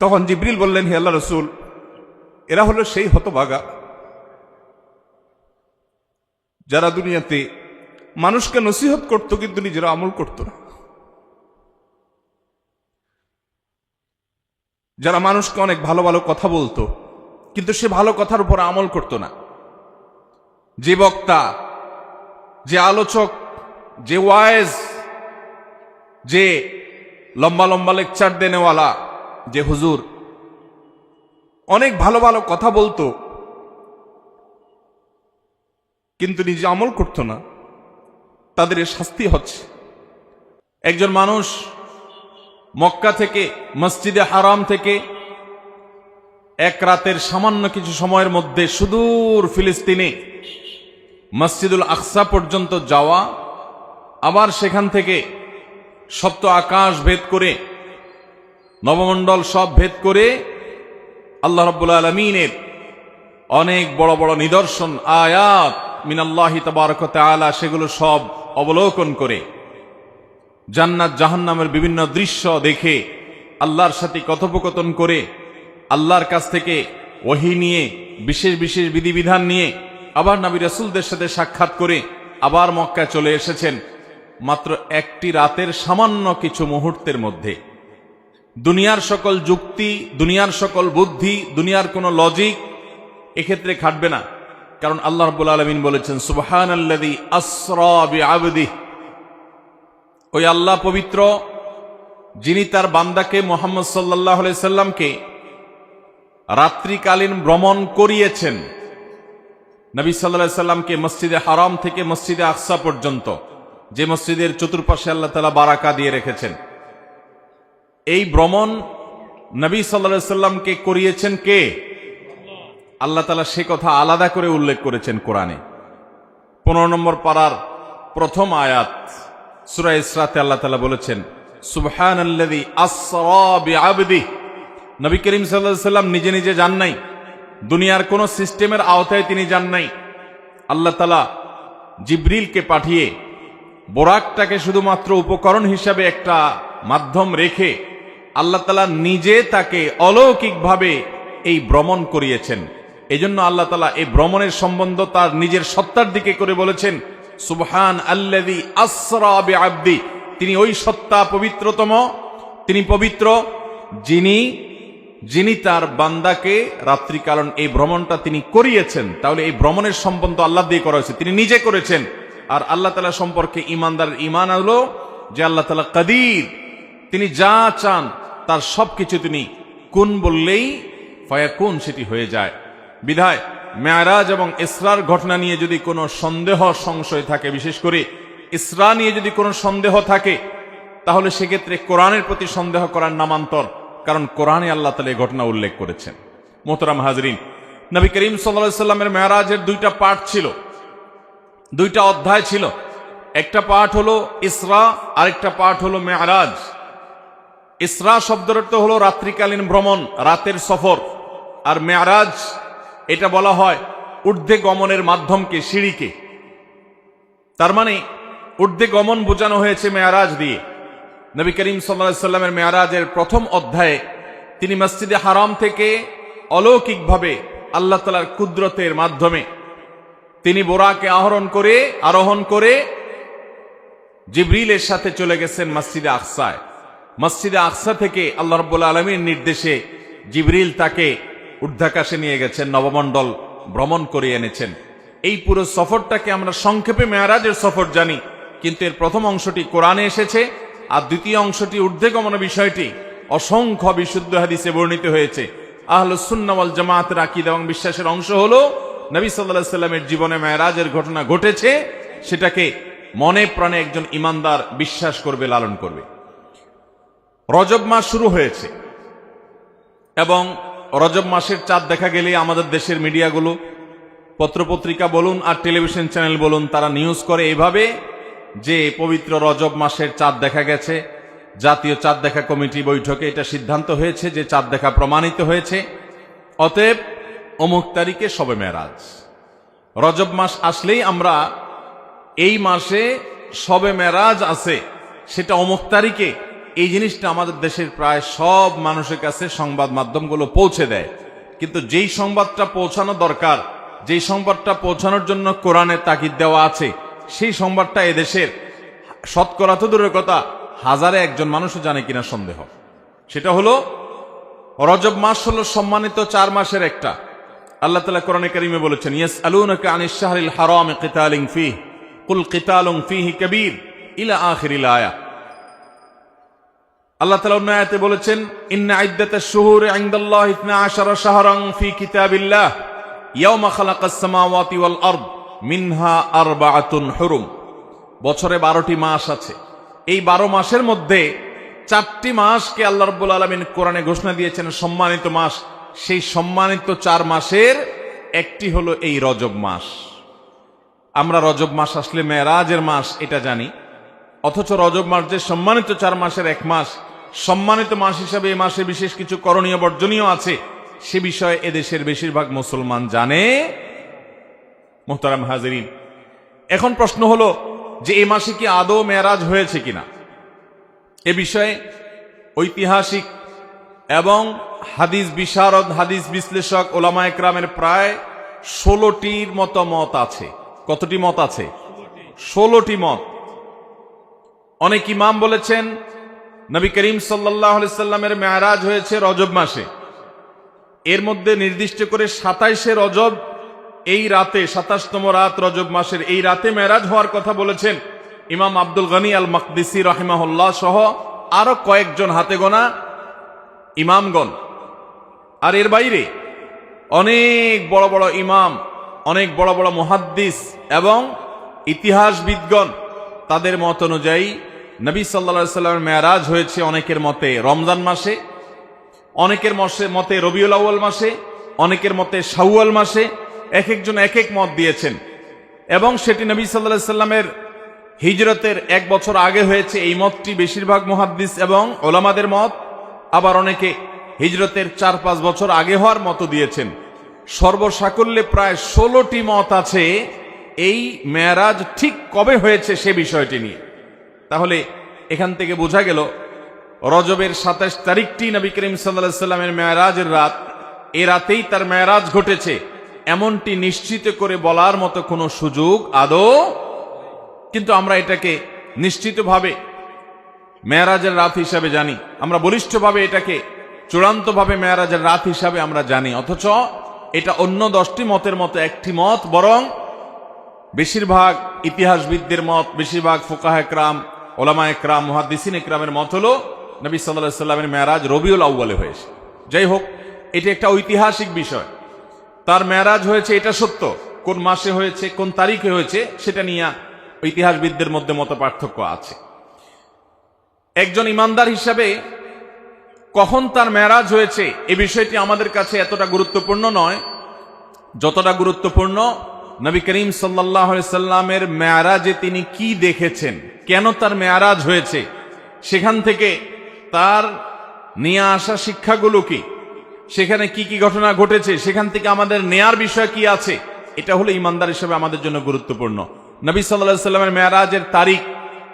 তখন জিব্রিল বললেন, হে আল্লাহ রসুল, এরা হলো সেই হতভাগা যারা দুনিয়াতে মানুষকে নসিহত করত কিন্তু নিজেরা আমল করত না। যারা মানুষকে অনেক ভালো ভালো কথা বলতো, কিন্তু সে ভালো কথার উপর আমল করত না। যে বক্তা, যে আলোচক, যে ওয়াইজ, যে লম্বা লম্বা লেকচার দেনেওয়ালা যে হুজুর অনেক ভালো ভালো কথা বলতো, কিন্তু নিজে আমল করতো না। তাদের শাস্তি হচ্ছে। একজন মানুষ মক্কা থেকে, মসজিদে হারাম থেকে এক রাতের সামান্য কিছু সময়ের মধ্যে সুদূর ফিলিস্তিনে মসজিদুল আকসা পর্যন্ত যাওয়া, আবার সেখান থেকে সপ্ত আকাশ ভেদ করে নবমণ্ডল সব ভেদ করে আল্লাহ রব্বুল আলমিনের অনেক বড় বড় নিদর্শন, আয়াত মিনাল্লাহি তবারকতে আলা সেগুলো সব অবলোকন করে জান্নাত জাহান্নামের বিভিন্ন দৃশ্য দেখে আল্লাহর সাথে কথোপকথন করে আল্লাহর কাছ থেকে ওহি নিয়ে, বিশেষ বিশেষ বিধিবিধান নিয়ে আবার নবী রাসুলদের সাথে সাক্ষাৎ করে আবার মক্কায় চলে এসেছেন মাত্র একটি রাতের সামান্য কিছু মুহূর্তের মধ্যে। দুনিয়ার সকল যুক্তি, দুনিয়ার সকল বুদ্ধি, দুনিয়ার কোনো লজিক এক্ষেত্রে খাটবে না। কারণ আল্লাহ রব্বুল আলমিন বলেছেন সুবহান আল্লাদি আবদি ওই আল্লাহ পবিত্র, যিনি তার বান্দাকে মোহাম্মদ সাল্লাহ সাল্লামকে রাত্রিকালীন ভ্রমণ করিয়েছেন, নবী সাল্লাহ সাল্লামকে মসজিদে হারাম থেকে মসজিদে আকসা পর্যন্ত, যে মসজিদের চতুর্পাশে আল্লাহ তালা বারাকা দিয়ে রেখেছেন। এই ভ্রমণ নবী সাল্লা সাল্লামকে করিয়েছেন কে? আল্লাহ তালা সে কথা আলাদা করে উল্লেখ করেছেন কোরআনে। পনেরো নম্বর পাড়ার প্রথম আয়াত, সুরা ইসরাতে আল্লাহ তালা বলেছেন সুবহান নবী করিম সাল্লাহ সাল্লাম নিজে নিজে যান নাই। দুনিয়ার কোন সিস্টেমের আওতায় তিনি যান নাই। আল্লাহ তালা জিব্রিলকে পাঠিয়ে বোরাকটাকে শুধুমাত্র উপকরণ হিসাবে একটা মাধ্যম রেখে আল্লাহ তালা নিজে তাকে অলৌকিকভাবে এই ভ্রমণ করিয়েছেন। এজন্য আল্লাহ তালা এই ভ্রমণের সম্বন্ধ তার নিজের সত্তার দিকে করে বলেছেন, সুবহান আল্লাদি আসরাবে আব্দি তিনি ওই সত্তা পবিত্রতম, তিনি পবিত্র, যিনি যিনি তার বান্দাকে রাত্রিকালন এই ভ্রমণটা তিনি করিয়েছেন। তাহলে এই ভ্রমণের সম্বন্ধ আল্লাহ দিয়ে করা হয়েছে। তিনি নিজে করেছেন। আর আল্লাহ তালা সম্পর্কে ইমানদার ইমান হলো যে আল্লাহ তালা কাদির। তিনি যা চান তার সবকিছু তিনি কোন বললেই ফায়াকুন সেটি হয়ে যায়। বিধায়, মেয়ারাজ এবং ইসরার ঘটনা নিয়ে যদি কোনো সন্দেহ সংশয় থাকে, বিশেষ করে ইসরা নিয়ে যদি কোনো সন্দেহ থাকে, তাহলে সেক্ষেত্রে কোরআনের প্রতি সন্দেহ করার নামান্তর, কারণ কোরআনে আল্লাহ তালা এই ঘটনা উল্লেখ করেছেন। মোহতরাম হাজরিন, নবী করিম সাল্লা সাল্লামের মেয়ারাজের দুইটা পাঠ ছিল। দুইটা অধ্যায় ছিল। একটা পাঠ হলো ইসরা, আরেকটা পাঠ হলো মেয়ারাজ। ইসরা অর্থ হলো রাত্রিকালীন ভ্রমণ, রাতের সফর। আর মেয়ারাজ, এটা বলা হয় ঊর্ধ্বে গমনের মাধ্যমকে, সিঁড়িকে। তার মানে ঊর্ধ্বে গমন বোঝানো হয়েছে মেয়ারাজ দিয়ে। নবী করিম সাল্লা সাল্লামের মেয়ারাজের প্রথম অধ্যায়ে তিনি মসজিদে হারাম থেকে অলৌকিকভাবে আল্লাহ তালার কুদরতের মাধ্যমে তিনি বোরাকে আহরণ করে, আরোহণ করে জিব্রিলের সাথে চলে গেছেন মসজিদে আকসায়। মসজিদে আকসা থেকে আল্লাহ রব্বুল আলমীর নির্দেশে জিবরিল তাকে ঊর্ধ্বাকাশে নিয়ে গেছেন, নবমণ্ডল ভ্রমণ করে এনেছেন। এই পুরো সফরটাকে আমরা সংক্ষেপে মেয়ারাজের সফর জানি, কিন্তু এর প্রথম অংশটি কোরআনে এসেছে আর দ্বিতীয় অংশটি ঊর্ধ্বে গমন বিষয়টি অসংখ্য বিশুদ্ধ হাদিসে বর্ণিত হয়েছে। আহলুসুন্নাওয়াল জামাতের আকিদ এবং বিশ্বাসের অংশ হলো, নবী সাল্লাহ সাল্লামের জীবনে মেয়ারাজের ঘটনা ঘটেছে, সেটাকে মনে প্রাণে একজন ইমানদার বিশ্বাস করবে, লালন করবে। রজব মাস শুরু হয়েছে। এবং রজব মাসের চাঁদ দেখা গেলে আমাদের দেশের মিডিয়াগুলো, পত্রপত্রিকা বলুন আর টেলিভিশন চ্যানেল বলুন, তারা নিউজ করে এভাবে যে পবিত্র রজব মাসের চাঁদ দেখা গেছে। জাতীয় চাঁদ দেখা কমিটি বৈঠকে এটা সিদ্ধান্ত হয়েছে যে চাঁদ দেখা প্রমাণিত হয়েছে। অতএব অমুক তারিখে সবে মেরাজ রজব মাস আসলেই আমরা এই মাসে সবে মেরাজ আছে, সেটা অমুক তারিখে এই জিনিসটা আমাদের দেশের প্রায় সব মানুষের কাছে সংবাদ মাধ্যমগুলো পৌঁছে দেয়। কিন্তু যেই সংবাদটা পৌঁছানো দরকার, যেই সংবাদটা পৌঁছানোর জন্য কোরআনে তাকিদ দেওয়া আছে, সেই সংবাদটা এদেশের শতকরা তো দূরের কথা, হাজারে একজন মানুষও জানে কিনা সন্দেহ। সেটা হলো, রজব মাস হলো সম্মানিত চার মাসের একটা। আল্লাহ তালা কোরআনে কারিমে বলেছেন ইয়েস আলুনকা আনিস হারাম কিতালিং ফি কুল কিতালুং ফিহি কবির ইলা আখিরিল আয়া। আল্লাহ তালা অন্য আয়াতে বলেছেন, ইন্না ইদ্দাতা শুহুর ইনদাল্লাহ ইতনা আশারা শাহরাং ফি কিতাবিল্লাহ। ইয়াউমা খালাকাস সামাওয়াতি ওয়াল আরদ, মিনহা আরবাআতুন হুরুম। বছরে বারোটি মাস আছে। এই বারো মাসের মধ্যে চারটি মাসকে আল্লাহ রব্বুল আলমিন কোরআনে ঘোষণা দিয়েছেন, সম্মানিত মাস। সেই সম্মানিত চার মাসের একটি হলো এই রজব মাস। আমরা রজব মাস আসলে মেয়েরাজের মাস, এটা জানি। অথচ রজব মাস যে সম্মানিত চার মাসের এক মাস, সম্মানিত মাস হিসাবে এই মাসে বিশেষ কিছু করণীয় বর্জনীয় আছে। সে বিষয়ে এদেশের বেশিরভাগ মুসলমান জানে। মোহতারাম হাজরিন, এখন প্রশ্ন হলো যে এই মাসে কি আদৌ মেয়ারাজ হয়েছে কিনা? এ বিষয়ে ঐতিহাসিক এবং হাদিস বিশারদ, হাদিস বিশ্লেষক, ওলামা একরামের প্রায় ষোলোটির মতো মত আছে। কতটি মত আছে? ষোলোটি মত। অনেক ইমাম বলেছেন, নবী করিম সাল্লামের মেয়ারাজ হয়েছে রজব মাসে। এর মধ্যে নির্দিষ্ট করে সাতাইশে রজব এই রাতে, সাতাশতম রাত রজব মাসের এই রাতে মেরাজ হওয়ার কথা বলেছেন ইমাম আব্দুল গনি আল মকদিসি রহিমাহুল্লাহ সহ আরও কয়েকজন হাতে গোনা ইমামগণ। আর এর বাইরে অনেক বড় বড় ইমাম, অনেক বড় বড় মুহাদ্দিস এবং ইতিহাসবিদগণ তাদের মত অনুযায়ী নবী সাল্লা সাল্লামের মেয়ারাজ হয়েছে অনেকের মতে রমজান মাসে, অনেকের মসে মতে রবিউল আউ্য়াল মাসে, অনেকের মতে শাওয়াল মাসে। এক একজন এক এক মত দিয়েছেন। এবং সেটি নবী সাল্লাহ সাল্লামের হিজরতের এক বছর আগে হয়েছে। এই মতটি বেশিরভাগ মহাদ্দিস এবং ওলামাদের মত। আবার অনেকে হিজরতের চার পাঁচ বছর আগে হওয়ার মতো দিয়েছেন। সর্বসাকল্যে প্রায় ষোলোটি মত আছে এই মেয়ারাজ ঠিক কবে হয়েছে সে বিষয়টি নিয়ে? তাহলে এখান থেকে বোঝা গেল, রজবের সাতাশ তারিখটি নবী করিম সাল্লাহ সাল্লামের মেয়ারাজের রাত। এ রাতেই তার মেয়ারাজ ঘটেছে। এমনটি নিশ্চিত করে বলার মতো কোনো সুযোগ আদৌ? কিন্তু আমরা এটাকে নিশ্চিতভাবে মেয়ারাজের রাত হিসাবে জানি। আমরা বলিষ্ঠভাবে এটাকে, চূড়ান্তভাবে মেয়ারাজের রাত হিসাবে আমরা জানি। অথচ এটা অন্য দশটি মতের মতো একটি মত, বরং বেশিরভাগ ইতিহাসবিদদের মত, বেশিরভাগ ফোকাহ একরাম, ওলামা একরাম মহাদিসিন একরামের মত হলো নবী সাল্লাহ সাল্লামের মেয়ারাজ রবিউল আউ্বালে হয়েছে যাই হোক, এটি একটা ঐতিহাসিক বিষয়। তার মেয়ারাজ হয়েছে, এটা সত্য। কোন মাসে হয়েছে, কোন তারিখে হয়েছে, সেটা নিয়ে ইতিহাসবিদদের মধ্যে মত পার্থক্য আছে। একজন ইমানদার হিসাবে কখন তার মেয়ারাজ হয়েছে, এ বিষয়টি আমাদের কাছে এতটা গুরুত্বপূর্ণ নয়। যতটা গুরুত্বপূর্ণ নবী করিম সাল্লাহ সাল্লামের মেয়ারাজে তিনি কি দেখেছেন? কেন তার মেয়ারাজ হয়েছে? সেখান থেকে তার নিয়ে আসা শিক্ষাগুলো কি? সেখানে কি কি ঘটনা ঘটেছে? সেখান থেকে আমাদের নেয়ার বিষয় কি আছে? এটা হলো ইমানদার হিসেবে আমাদের জন্য গুরুত্বপূর্ণ। নবী সাল্লাহ সাল্লামের মেয়ারাজের তারিখ,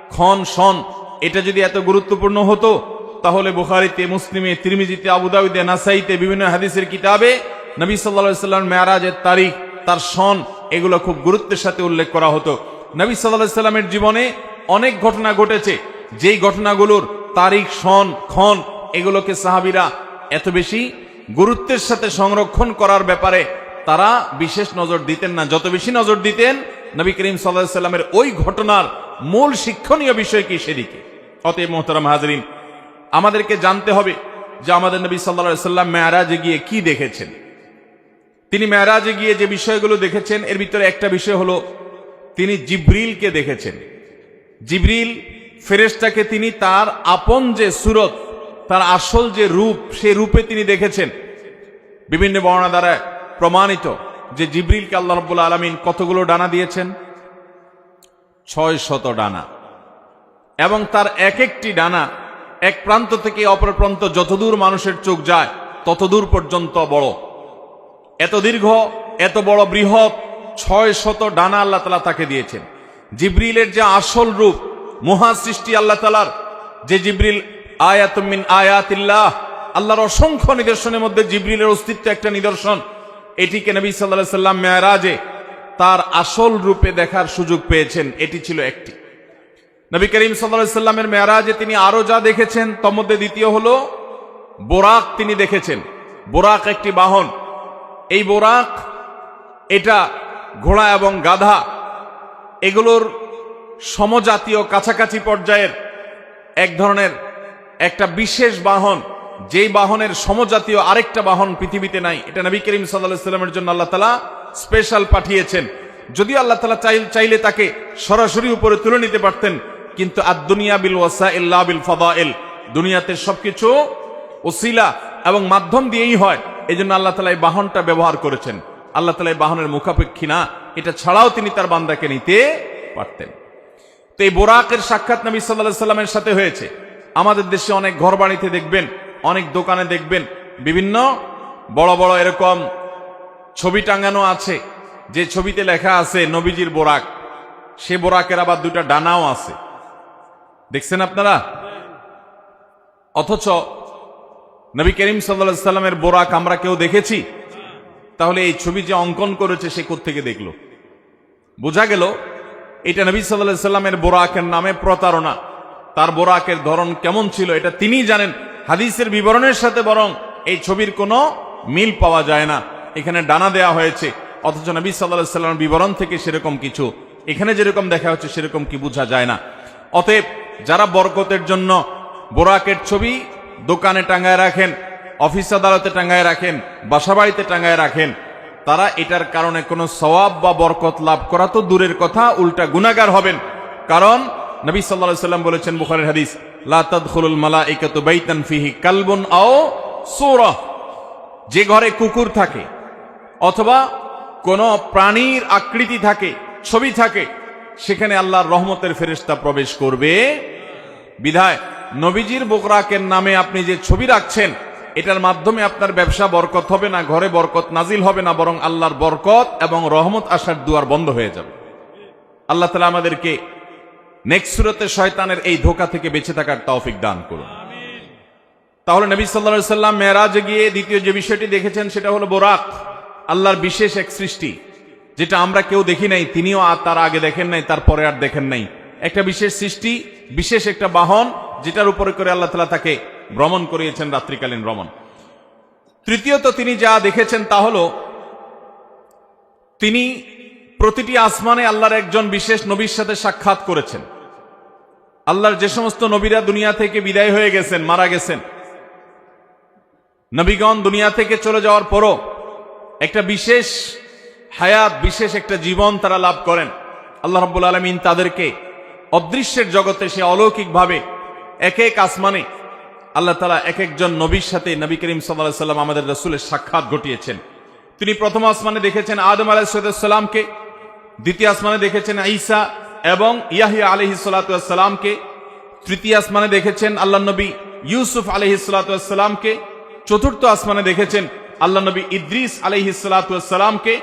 ক্ষণ, সন, এটা যদি এত গুরুত্বপূর্ণ হতো, তাহলে বুখারিতে, মুসলিমে, তিরমিজিতে আবুদাউদে নাসাইতে, বিভিন্ন হাদিসের কিতাবে নবী সাল্লা সাল্লাম মেয়ারাজের তারিখ তার সন এগুলো খুব গুরুত্বের সাথে উল্লেখ করা হতো। নবী সাল্লাহ সাল্লামের জীবনে অনেক ঘটনা ঘটেছে। যেই ঘটনাগুলোর তারিখ, সন, ক্ষণ এগুলোকে সাহাবিরা এত বেশি গুরুত্বের সাথে সংরক্ষণ করার ব্যাপারে তারা বিশেষ নজর দিতেন না। যত বেশি নজর দিতেন, নবী করিম সাল্লামের ওই ঘটনার মূল শিক্ষণীয় বিষয় কি সেদিকে। অতএব মোহতারাম হাজরিন, আমাদেরকে জানতে হবে যে আমাদের নবী সাল্লা সাল্লাম মেয়ারাজে গিয়ে কি দেখেছেন। তিনি মেয়ারাজে গিয়ে যে বিষয়গুলো দেখেছেন, এর ভিতরে একটা বিষয় হলো, তিনি জিব্রিলকে দেখেছেন। জিব্রিল ফেরেশতাকে তিনি তার আপন যে সুরত, তার আসল যে রূপ সেই রূপে তিনি দেখেছেন। বিভিন্ন বর্ণনা দ্বারা প্রমাণিত যে জিব্রিলকে আল্লাহ রব্বুল আলমিন কতগুলো ডানা দিয়েছেন? ছয় শত ডানা। এবং তার এক একটি ডানা এক প্রান্ত থেকে অপর প্রান্ত যতদূর মানুষের চোখ যায়, ততদূর পর্যন্ত বড়। এত দীর্ঘ, এত বড় বৃহৎ, ছয় শত ডানা আল্লাহ তালা তাকে দিয়েছেন। জিব্রিলের যে আসল রূপ, মহা সৃষ্টি আল্লাহ তালার, যে জিব্রিল আয়াতমিন আয়াতিল্লাহ, আল্লাহর অসংখ্য নিদর্শনের মধ্যে জিবরিলের অস্তিত্ব একটা নিদর্শন, এটিকে নবী সাল্লাহ সাল্লাম মেয়ারাজে তার আসল রূপে দেখার সুযোগ পেয়েছেন, এটি ছিল একটি। নবী করিম সাল্লাহ সাল্লামের মেয়ারাজে তিনি আরও যা দেখেছেন, তার মধ্যে দ্বিতীয় হল, বোরাক তিনি দেখেছেন। বোরাক একটি বাহন এই বোরাক, এটা ঘোড়া এবং গাধা, এগুলোর সমজাতীয় কাছাকাছি পর্যায়ের এক ধরনের একটা বিশেষ বাহন, যেই বাহনের সমজাতীয় আরেকটা বাহন পৃথিবীতে নাই। এটা নবী করিম সাল্লামের জন্য আল্লাহ তালা স্পেশাল পাঠিয়েছেন। যদি আল্লাহ তালা চাইল তাকে সরাসরি উপরে তুলে নিতে পারতেন, কিন্তু আর দুনিয়া বিল ওয়াসা ইল্লা বিল ফদাইল, দুনিয়াতে সবকিছু ওসিলা এবং মাধ্যম দিয়েই হয়। এই জন্য আল্লাহ তালা এই বাহনটা ব্যবহার করেছেন। আল্লাহ তালা এই বাহনের মুখাপেক্ষী না। এটা ছাড়াও তিনি তার বান্দাকে নিতে পারতেন। তো এই বোরাকের সাক্ষাৎ নবী সাল্লাহ সাল্লামের সাথে হয়েছে। আমাদের দেশে অনেক ঘর বাড়িতে দেখবেন, অনেক দোকানে দেখবেন, বিভিন্ন বড় বড় এরকম ছবি টাঙানো আছে। যে ছবিতে লেখা আছে নবীজির বোরাক। সে বোরাকের আবার দুটা ডানাও আছে। দেখছেন আপনারা? অথচ নবী করিম সাল্লা সাল্লামের বোরাক আমরা কেউ দেখেছি? তাহলে এই ছবি যে অঙ্কন করেছে সে থেকে দেখল? বোঝা গেল, এটা নবী সাল্লামের বোরাকের নামে প্রতারণা। তার বোরাকের ধরন কেমন ছিল এটা তিনি জানেন। হাদিসের বিবরণের সাথে বরং এই ছবির কোনো মিল পাওয়া যায় না। এখানে ডানা দেয়া হয়েছে, অথচ নবী সাল্লাহ বিবরণ থেকে সেরকম কিছু। এখানে যেরকম দেখা হচ্ছে সেরকম কি বোঝা যায় না। অতএব যারা বরকতের জন্য বোরাকের ছবি দোকানে টাঙ্গায় রাখেন, অফিস আদালতে টাঙ্গায় রাখেন, বাসাবাড়িতে টাঙ্গায় রাখেন। তারা এটার কারণে কোনো সওয়াব বা বরকত লাভ করা তো দূরের কথা, উল্টা গুনাগার হবেন। কারণ নবী সাল্লাল্লাহু সাল্লাম বলেছেন বুখারীর হাদিস, লা তাদখুলুল মালাইকাতু বাইতান ফিহি কালবুন আও সূরা যে ঘরে কুকুর থাকে অথবা কোন প্রাণীর আকৃতি থাকে, ছবি থাকে, সেখানে আল্লাহর রহমতের ফেরেশতা প্রবেশ করবে। বিধায় নবীজির বোকরাকের নামে আপনি যে ছবি রাখছেন, এটার মাধ্যমে আপনার ব্যবসা বরকত হবে না, ঘরে বরকত নাজিল হবে না, বরং আল্লাহর বরকত এবং রহমত আসার দুয়ার বন্ধ হয়ে যাবে। আল্লাহ তালা আমাদেরকে নেক্সট সুরতে শয়তানের এই ধোকা থেকে বেঁচে থাকার তৌফিক দান করুন। তাহলে নবী সাল্লা সাল্লাম মেয়েরাজে গিয়ে দ্বিতীয় যে বিষয়টি দেখেছেন, সেটা হলো বোরাক, আল্লাহর বিশেষ এক সৃষ্টি, যেটা আমরা কেউ দেখি নাই, তিনিও আর তার আগে দেখেন নাই, তারপরে আর দেখেন নাই। একটা বিশেষ সৃষ্টি, বিশেষ একটা বাহন যেটার উপরে করে আল্লাহ তালা তাকে ভ্রমণ করিয়েছেন রাত্রিকালীন ভ্রমণ। তৃতীয়ত তিনি যা দেখেছেন তা হল, তিনি প্রতিটি আসমানে আল্লাহর একজন বিশেষ নবীর সাথে সাক্ষাৎ করেছেন। আল্লাহর যে সমস্ত নবীরা দুনিয়া থেকে বিদায় হয়ে গেছেন, মারা গেছেন। নবীগণ দুনিয়া থেকে চলে যাওয়ার পরও একটা বিশেষ হায়াত, বিশেষ একটা জীবন তারা লাভ করেন। আল্লাহ রব্বুল আলমিন তাদেরকে অদৃশ্যের জগতে সে অলৌকিকভাবে এক এক আসমানে আল্লাহ তালা এক একজন নবীর সাথে নবী করিম সাল্লাহ সাল্লাম আমাদের রসুলের সাক্ষাৎ ঘটিয়েছেন। তিনি প্রথম আসমানে দেখেছেন আদম আলাহিসাল্লামকে দ্বিতীয় আসমানে দেখেছেন ঈসা এবং ইয়াহিয়া আলহি সাল্লাতামকে তৃতীয় আসমানে দেখেছেন আল্লাহ নবী ইউসুফ আলহি সাল্লাতামকে চতুর্থ আসমানে দেখেছেন আল্লাহ নবী ইদ্রিস আলহি সাল্লাতামকে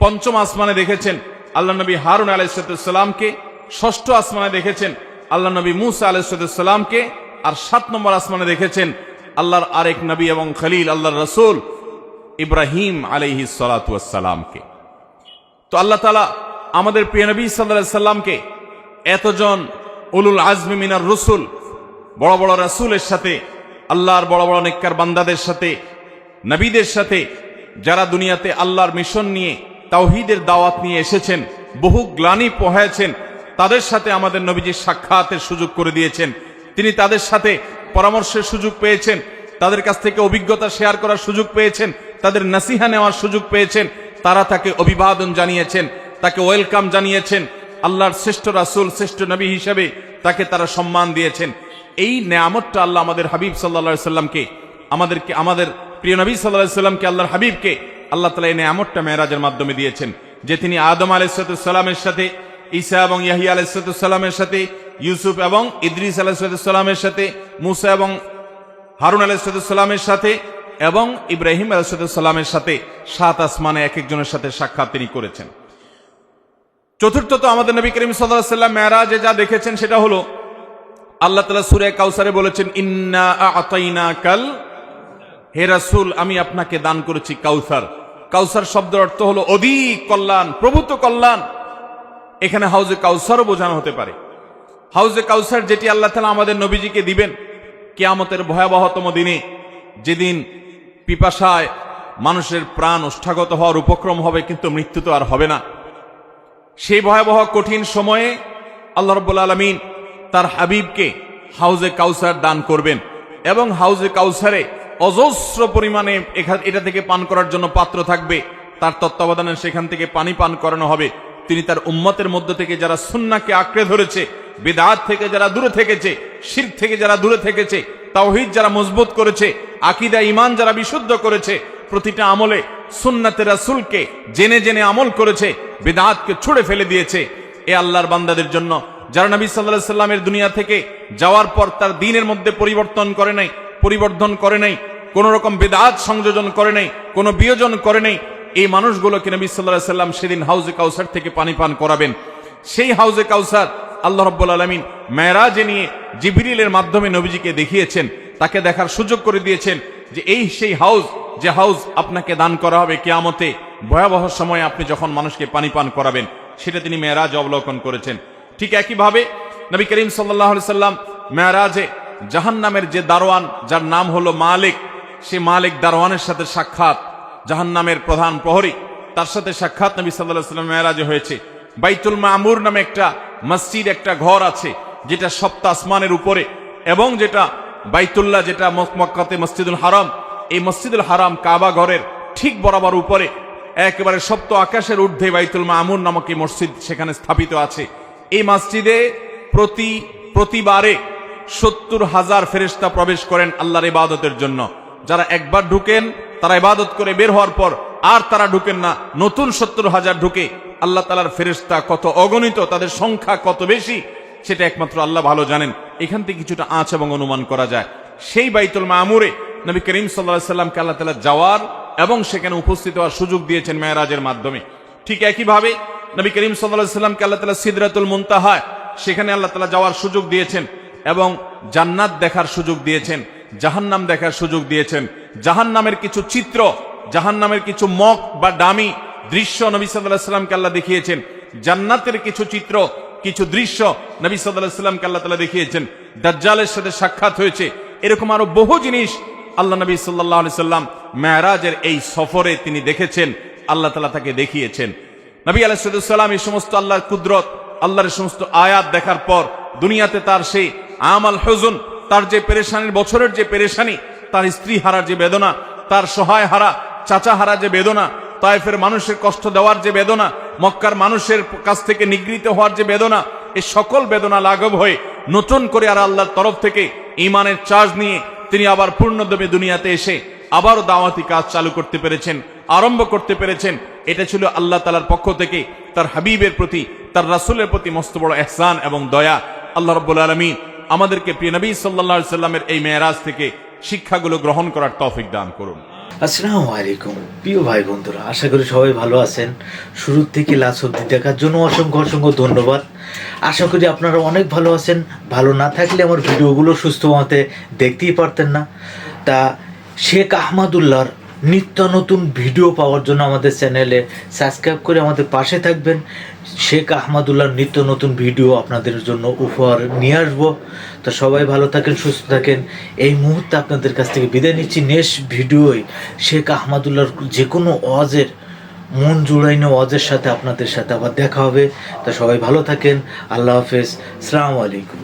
পঞ্চম আসমানে দেখেছেন আল্লাহ নবী হারুন আলাইসালামকে ষষ্ঠ আসমানে দেখেছেন আল্লাহ নবী মুসা আলাইসালামকে আর সাত নম্বর আসমানে দেখেছেন, আল্লাহর আরেক নবী এবং খলিল, আল্লাহর রসুল ইব্রাহিম আলহি সালাতামকে তো আল্লাহ তালা আমাদের প্রিয় নবী সাল্লাহ সাল্লামকে এতজন উলুল আজমি মিনার রসুল, বড় বড় রসুলের সাথে, আল্লাহর বড় বড় নেককার বান্দাদের সাথে, নবীদের সাথে, যারা দুনিয়াতে আল্লাহর মিশন নিয়ে, তাওহিদের দাওয়াত নিয়ে এসেছেন, বহু গ্লানি পোহায়ছেন তাদের সাথে আমাদের নবীজির সাক্ষাতের সুযোগ করে দিয়েছেন। তিনি তাদের সাথে পরামর্শের সুযোগ পেয়েছেন, তাদের কাছ থেকে অভিজ্ঞতা শেয়ার করার সুযোগ পেয়েছেন, তাদের নাসিহা নেওয়ার সুযোগ পেয়েছেন, তারা তাকে অভিবাদন জানিয়েছেন, তাকে ওয়েলকাম জানিয়েছেন, আল্লাহর শ্রেষ্ঠ রাসুল, শ্রেষ্ঠ নবী হিসেবে তাকে তারা সম্মান দিয়েছেন। এই নেয়ামতটা আল্লাহ আমাদের হাবিব সাল্লা সাল্লামকে আমাদেরকে, আমাদের প্রিয় নবী সাল্লাহ সাল্লামকে আল্লাহর হাবিবকে আল্লাহ তালা এই নেয়ামতটা মেয়েরাজের মাধ্যমে দিয়েছেন, যে তিনি আদম আলাইসালামের সাথে ঈসা এবং ইয়াহি আলাইসালামের সাথে, ইউসুফ এবং ইদ্রিস আলাইসালামের সাথে, মুসা এবং হারুন আলাইসালামের সাথে এবং ইব্রাহিম আলাইসালামের সাথে সাত আসমানে এক একজনের সাথে সাক্ষাৎ তিনি করেছেন। চতুর্থত আমাদের নবী করিম সাল্লাহ সাল্লাম মেয়ারাজে যা দেখেছেন সেটা হলো, আল্লাহ তালা সুরে কাউসারে বলেছেন, ইন্না আতাইনা কাল হে রাসূল, আমি আপনাকে দান করেছি কাউসার। কাউসার শব্দের অর্থ হলো অধিক কল্যাণ, প্রভূত কল্যাণ। এখানে হাউজে কাউসারও বোঝানো হতে পারে। হাউজে কাউসার যেটি আল্লাহ তালা আমাদের নবীজিকে দিবেন কেয়ামতের ভয়াবহতম দিনে। যেদিন পিপাসায় মানুষের প্রাণ ওষ্ঠাগত হওয়ার উপক্রম হবে, কিন্তু মৃত্যু তো আর হবে না। সেই ভয়াবহ কঠিন সময়ে আল্লাহ রব্বুল আলমিন তার হাবিবকে হাউজে কাউসার দান করবেন এবং হাউজে কাউসারে অজস্র পরিমাণে এটা থেকে পান করার জন্য পাত্র থাকবে। তার তত্ত্বাবধানে সেখান থেকে পানি পান করানো হবে। তিনি তার উম্মতের মধ্য থেকে যারা সুন্নাকে আঁকড়ে ধরেছে, বেদাত থেকে যারা দূরে থেকেছে শির থেকে যারা দূরে থেকেছে, তাওহিদ যারা মজবুত করেছে, আকিদা ইমান যারা বিশুদ্ধ করেছে, প্রতিটা আমলে সুন্নাতে রাসুলকে জেনে জেনে আমল করেছে, বেদাতকে ছুড়ে ফেলে দিয়েছে। এ আল্লাহর বান্দাদের জন্য, যারা নবী সাল্লাহ সাল্লামের দুনিয়া থেকে যাওয়ার পর তার দিনের মধ্যে পরিবর্তন করে নাই, পরিবর্ধন করে নাই কোন রকম বেদাত সংযোজন করে নাই, কোনো বিয়োজন করে নাই এই মানুষগুলোকে নবী সাল্লাহ সাল্লাম সেদিন হাউজে কাউসার থেকে পানি পান করাবেন। সেই হাউজে কাউসার আল্লাহ রব্বুল আলমিন মেয়েরাজে নিয়ে জিবরিলের মাধ্যমে নবীজিকে দেখিয়েছেন। তাকে দেখার সুযোগ করে দিয়েছেন যে এই সেই হাউজ, যে হাউজ আপনাকে দান করা হবে কেয়ামতে। ভয়াবহ সময়ে আপনি যখন মানুষকে পানি পান করাবেন, সেটা তিনি মেয়েরাজ অবলোকন করেছেন। ঠিক একইভাবে নবী করিম সাল্লাহ সাল্লাম মেয়েরাজে জাহান নামের যে দারোয়ান, যার নাম হলো মালিক, সে মালিক দারোয়ানের সাথে সাক্ষাৎ। জাহান নামের প্রধান প্রহরী। তার সাথে সাক্ষাৎ নবী সাল্লাহ সাল্লাম মেয়েরাজে হয়েছে। বাইতুল মামুর নামে একটা মসজিদ, একটা ঘর আছে, যেটা সপ্ত আসমানের উপরে। এবং যেটা বাইতুল্লাহ, যেটা মক- মক্কাতে মসজিদুল হারাম, এই মসজিদুল হারাম কাবা ঘরের ঠিক বরাবর উপরে, একেবারে সপ্ত আকাশের ঊর্ধ্বে বাইতুল মামুর নামক এই মসজিদ সেখানে স্থাপিত আছে। এই মসজিদে প্রতি, প্রতিবারে সত্তর হাজার ফেরেস্তা প্রবেশ করেন আল্লাহর ইবাদতের জন্য। যারা একবার ঢুকেন তারা ইবাদত করে বের হওয়ার পর আর তারা ঢুকেন না। নতুন সত্তর হাজার ঢুকে আল্লাহ তালার ফেরেস্তা কত অগণিত, তাদের সংখ্যা কত বেশি, সেটা একমাত্র আল্লাহ ভালো জানেন। এখান থেকে কিছুটা আঁচ এবং অনুমান করা যায়। সেই বাইতুল মামুরে নবী করিম সাল্লাহ সাল্লামকে আল্লাহ তালা যাওয়ার এবং সেখানে উপস্থিত হওয়ার সুযোগ দিয়েছেন মেয়ারাজের মাধ্যমে। ঠিক একইভাবে নবী করিম সাল্লাহ সাল্লামকে আল্লাহ তালা সিদরাতুল মুনতাহায় সেখানে আল্লাহ তালা যাওয়ার সুযোগ দিয়েছেন এবং জান্নাত দেখার সুযোগ দিয়েছেন, জাহান্নাম দেখার সুযোগ দিয়েছেন। জাহান্নামের কিছু চিত্র, জাহান্নামের কিছু মক বা ডামি দৃশ্য নবী সাল্লামকে আল্লাহ দেখিয়েছেন। জান্নাতের কিছু চিত্র, কিছু দৃশ্য নবী সাল্লামকে আল্লাহ তালা দেখিয়েছেন। দাজ্জালের সাথে সাক্ষাৎ হয়েছে। এরকম আরও বহু জিনিস আল্লাহ নবী সাল্লাহ সাল্লাম মেয়ারাজের এই সফরে তিনি দেখেছেন, আল্লাহ তালা তাকে দেখিয়েছেন। নবী আলাইসাল্লাম এই সমস্ত আল্লাহর কুদরত, আল্লাহর সমস্ত আয়াত দেখার পর দুনিয়াতে তার সেই আমাল হজুন, তার যে পেরেশানির, বছরের যে পেরেশানি তার স্ত্রী হারার যে বেদনা, তার সহায় হারা, চাচা হারা যে বেদনা, তাইফের মানুষের কষ্ট দেওয়ার যে বেদনা, মক্কার মানুষের কাছ থেকে নিগৃহীত হওয়ার যে বেদনা এই সকল বেদনা লাঘব হয়ে নতুন করে আর আল্লাহর তরফ থেকে ইমানের চার্জ নিয়ে তিনি আবার পূর্ণদমে দুনিয়াতে এসে আবারও দাওয়াতি কাজ চালু করতে পেরেছেন, আরম্ভ করতে পেরেছেন। এটা ছিল আল্লাহ তালার পক্ষ থেকে তার হাবিবের প্রতি, তার রাসুলের প্রতি মস্ত বড় এহসান এবং দয়া। আল্লাহ রব্বুল আলমী আমাদেরকে প্রিয় নবী সাল্লাহ সাল্লামের এই মেয়েরাজ থেকে শিক্ষাগুলো গ্রহণ করার তৌফিক দান করুন। আসসালামু আলাইকুম। প্রিয় ভাই বন্ধুরা, আশা করি সবাই ভালো আছেন। শুরুর থেকে লাস্ট অব্দি দেখার জন্য অসংখ্য অসংখ্য ধন্যবাদ। আশা করি আপনারা অনেক ভালো আছেন। ভালো না থাকলে আমার ভিডিওগুলো সুস্থ মতে দেখতেই পারতেন না। তা শেখ আহমদুল্লাহর নিত্য নতুন ভিডিও পাওয়ার জন্য আমাদের চ্যানেলে সাবস্ক্রাইব করে আমাদের পাশে থাকবেন। শেখ আহমদুল্লাহর নিত্য নতুন ভিডিও আপনাদের জন্য উপহার নিয়ে আসব। তো সবাই ভালো থাকেন, সুস্থ থাকেন। এই মুহূর্তে আপনাদের কাছ থেকে বিদায় নিচ্ছি। নেক্সট ভিডিওয় শেখ আহমদুল্লাহর যে কোনো অজের মন জুড়াইনো অজের সাথে আপনাদের সাথে আবার দেখা হবে। তো সবাই ভালো থাকেন। আল্লাহ হাফেজ। সালামু আলাইকুম।